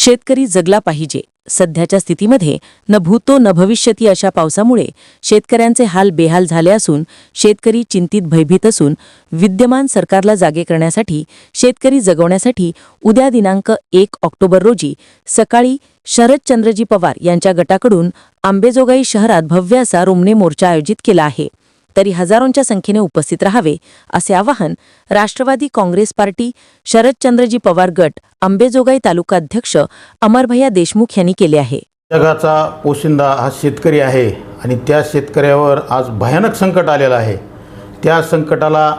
शेतकरी जगला पाहिजे. सध्याच्या स्थितीमध्ये न भूतो न भविष्यती अशा पावसामुळे शेतकऱ्यांचे हाल बेहाल झाले असून शेतकरी चिंतित भयभीत असून विद्यमान सरकारला जागे करण्यासाठी शेतकरी जगवण्यासाठी उद्या दिनांक एक ऑक्टोबर रोजी सकाळी शरदचंद्रजी पवार यांच्या गटाकडून आंबेजोगाई शहरात भव्य असा रोमणे मोर्चा आयोजित केला आहे. तरी हजारोंच्या संख्येने उपस्थित राहावे असे आवाहन राष्ट्रवादी काँग्रेस पार्टी शरदचंद्रजी पवार गट आंबेजोगाई तालुका अध्यक्ष अमरभैया देशमुख यांनी केले आहे. जगाचा पोशिंदा हा शेतकरी आहे आणि त्या शेतकऱ्यावर आज भयानक संकट आलेलं आहे. त्या संकटाला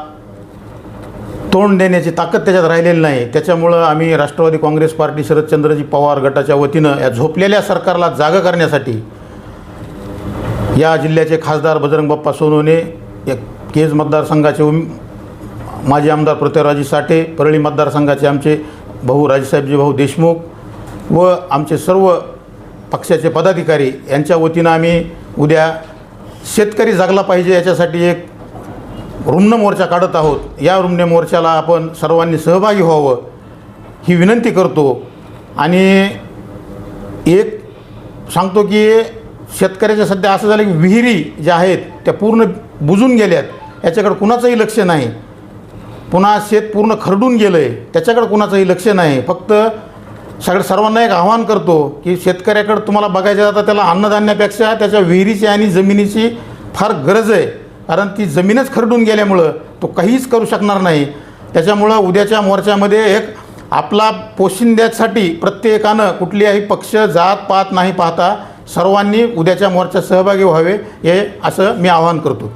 तोंड देण्याची ताकद त्याच्यात राहिलेली नाही. त्याच्यामुळं आम्ही राष्ट्रवादी काँग्रेस पार्टी शरदचंद्रजी पवार गटाच्या वतीनं या झोपलेल्या सरकारला जागं करण्यासाठी या जिल्ह्याचे खासदार बजरंग बाप्पा सोनवणे या केज मतदारसंघाचे उम माजी आमदार पृथ्वीराजी साठे परळी मतदारसंघाचे आमचे भाऊ राजेसाहेबजी भाऊ देशमुख व आमचे सर्व पक्षाचे पदाधिकारी यांच्या वतीनं आम्ही उद्या शेतकरी जागला पाहिजे याच्यासाठी एक रुग्ण मोर्चा काढत आहोत. या रुग्ण मोर्चाला आपण सर्वांनी सहभागी व्हावं ही विनंती करतो. आणि एक सांगतो की शेतकऱ्याच्या सध्या असं झालं की विहिरी ज्या आहेत त्या पूर्ण बुजून गेल्यात. याच्याकडे कुणाचंही लक्ष नाही. पुन्हा शेत पूर्ण खरडून गेलं आहे त्याच्याकडे कुणाचंही लक्ष नाही. फक्त सगळ्या सर्वांना एक आव्हान करतो की शेतकऱ्याकडे तुम्हाला बघायचं जातं त्याला अन्नधान्यापेक्षा त्याच्या विहिरीची आणि जमिनीची फार गरज आहे. कारण ती जमीनच खरडून गेल्यामुळं तो काहीच करू शकणार नाही. त्याच्यामुळं उद्याच्या मोर्चामध्ये एक आपला पोशिंद्यासाठी प्रत्येकानं कुठल्याही पक्ष जात पात नाही पाहता सर्वांनी उद्याच्या मोर्चात सहभागी व्हावे हे असं मी आवाहन करतो.